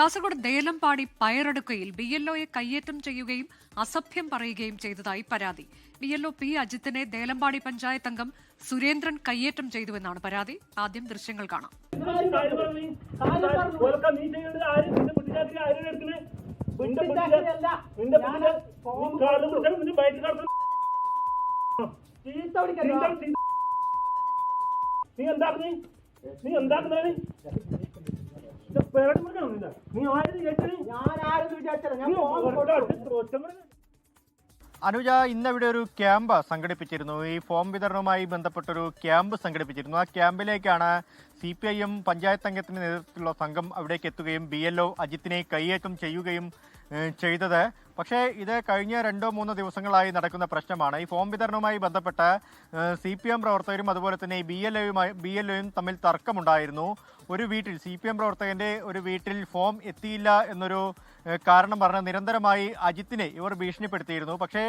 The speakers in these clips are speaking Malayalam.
കാസർഗോഡ് ദേലമ്പാടി പയറെടുക്കയിൽ ബി എൽ ഒയെ കയ്യേറ്റം ചെയ്യുകയും അസഭ്യം പറയുകയും ചെയ്തതായി പരാതി. ബി എൽ ഒ പി അജിത്തിനെ ദേലമ്പാടി പഞ്ചായത്ത് അംഗം സുരേന്ദ്രൻ കയ്യേറ്റം ചെയ്തുവെന്നാണ് പരാതി. ആദ്യം ദൃശ്യങ്ങൾ കാണാം. നീ നീ അനുജ ഇന്ന് ഇവിടെ ഒരു ക്യാമ്പ് സംഘടിപ്പിച്ചിരുന്നു. ഈ ഫോം വിതരണവുമായി ബന്ധപ്പെട്ടൊരു ക്യാമ്പ് സംഘടിപ്പിച്ചിരുന്നു. ആ ക്യാമ്പിലേക്കാണ് C P I M panchayat അംഗത്തിന്റെ നേതൃത്വത്തിലുള്ള സംഘം അവിടേക്ക് എത്തുകയും ബി എൽ ഒ അജിത്തിനെ കൈയേറ്റം ചെയ്യുകയും ചെയ്തത്. പക്ഷേ ഇത് കഴിഞ്ഞ രണ്ടോ മൂന്നോ ദിവസങ്ങളായി നടക്കുന്ന പ്രശ്നമാണ്. ഈ ഫോം വിതരണവുമായി ബന്ധപ്പെട്ട് സി പി എം പ്രവർത്തകരും അതുപോലെ തന്നെ ബി എൽ എയുമായി ബി എൽ എയും തമ്മിൽ തർക്കമുണ്ടായിരുന്നു. ഒരു വീട്ടിൽ സി പി എം പ്രവർത്തകന്റെ ഒരു വീട്ടിൽ ഫോം എത്തിയില്ല എന്നൊരു കാരണം പറഞ്ഞ് നിരന്തരമായി അജിത്തിനെ ഇവർ ഭീഷണിപ്പെടുത്തിയിരുന്നു. പക്ഷേ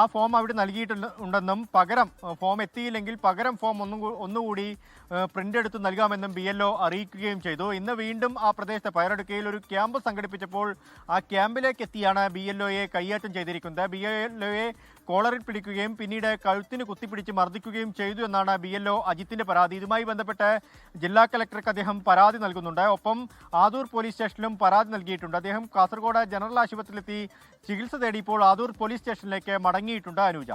ആ ഫോം അവിടെ നൽകിയിട്ടുണ്ടെന്നും പകരം ഫോം എത്തിയില്ലെങ്കിൽ പകരം ഫോം ഒന്നും ഒന്നുകൂടി പ്രിന്റ് എടുത്ത് നൽകാമെന്നും ബി എൽ അറിയിക്കുകയും ചെയ്തു. ഇന്ന് വീണ്ടും ആ പ്രദേശത്തെ പയറെടുക്കയിൽ ഒരു ക്യാമ്പ് സംഘടിപ്പിച്ചപ്പോൾ ആ ക്യാമ്പിലേക്ക് എത്തിയാണ് ബി എൽ ഒയെ കയ്യേറ്റം ചെയ്തിരിക്കുന്നത്. ബി കോളറിൽ പിടിക്കുകയും പിന്നീട് കഴുത്തിന് കുത്തിപ്പിടിച്ച് മർദ്ദിക്കുകയും ചെയ്തു എന്നാണ് ബി എൽ ഒ അജിത്തിന്റെ പരാതി. ഇതുമായി ബന്ധപ്പെട്ട് ജില്ലാ കലക്ടർക്ക് അദ്ദേഹം പരാതി നൽകുന്നുണ്ട്. ഒപ്പം ആദൂർ പോലീസ് സ്റ്റേഷനിലും പരാതി നൽകിയിട്ടുണ്ട്. അദ്ദേഹം കാസർഗോഡ് ജനറൽ ആശുപത്രിയിലെത്തി ചികിത്സ തേടി ഇപ്പോൾ ആദൂർ പോലീസ് സ്റ്റേഷനിലേക്ക് മടങ്ങിയിട്ടുണ്ട് അനുജ.